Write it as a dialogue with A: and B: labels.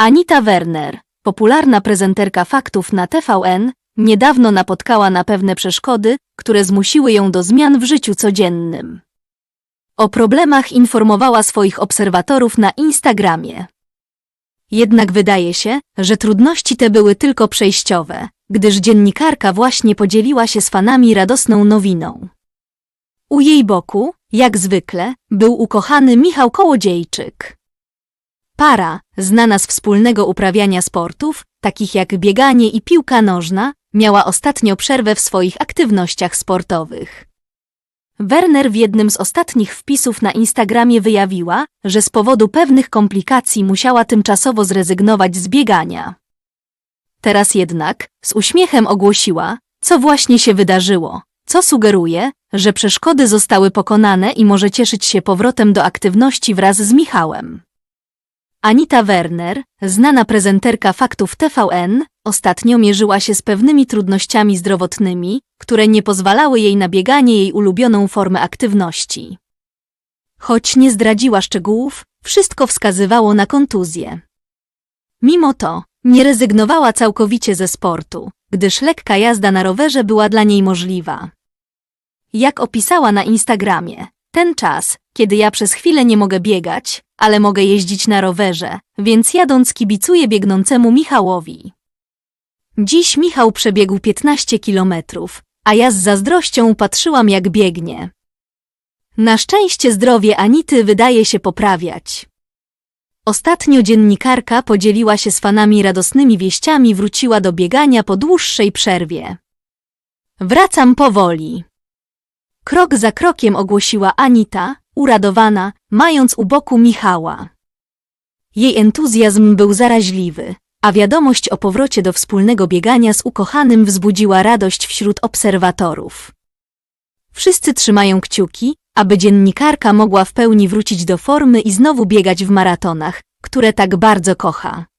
A: Anita Werner, popularna prezenterka faktów na TVN, niedawno napotkała na pewne przeszkody, które zmusiły ją do zmian w życiu codziennym. O problemach informowała swoich obserwatorów na Instagramie. Jednak wydaje się, że trudności te były tylko przejściowe, gdyż dziennikarka właśnie podzieliła się z fanami radosną nowiną. U jej boku, jak zwykle, był ukochany Michał Kołodziejczyk. Para, znana z wspólnego uprawiania sportów, takich jak bieganie i piłka nożna, miała ostatnio przerwę w swoich aktywnościach sportowych. Werner w jednym z ostatnich wpisów na Instagramie wyjawiła, że z powodu pewnych komplikacji musiała tymczasowo zrezygnować z biegania. Teraz jednak z uśmiechem ogłosiła, co właśnie się wydarzyło, co sugeruje, że przeszkody zostały pokonane i może cieszyć się powrotem do aktywności wraz z Michałem. Anita Werner, znana prezenterka faktów TVN, ostatnio mierzyła się z pewnymi trudnościami zdrowotnymi, które nie pozwalały jej na bieganie jej ulubioną formę aktywności. Choć nie zdradziła szczegółów, wszystko wskazywało na kontuzję. Mimo to, nie rezygnowała całkowicie ze sportu, gdyż lekka jazda na rowerze była dla niej możliwa. Jak opisała na Instagramie, ten czas, kiedy ja przez chwilę nie mogę biegać, ale mogę jeździć na rowerze, więc jadąc kibicuję biegnącemu Michałowi. Dziś Michał przebiegł 15 kilometrów, a ja z zazdrością patrzyłam jak biegnie. Na szczęście zdrowie Anity wydaje się poprawiać. Ostatnio dziennikarka podzieliła się z fanami radosnymi wieściami, wróciła do biegania po dłuższej przerwie. Wracam powoli. Krok za krokiem ogłosiła Anita, uradowana, mając u boku Michała. Jej entuzjazm był zaraźliwy, a wiadomość o powrocie do wspólnego biegania z ukochanym wzbudziła radość wśród obserwatorów. Wszyscy trzymają kciuki, aby dziennikarka mogła w pełni wrócić do formy i znowu biegać w maratonach, które tak bardzo kocha.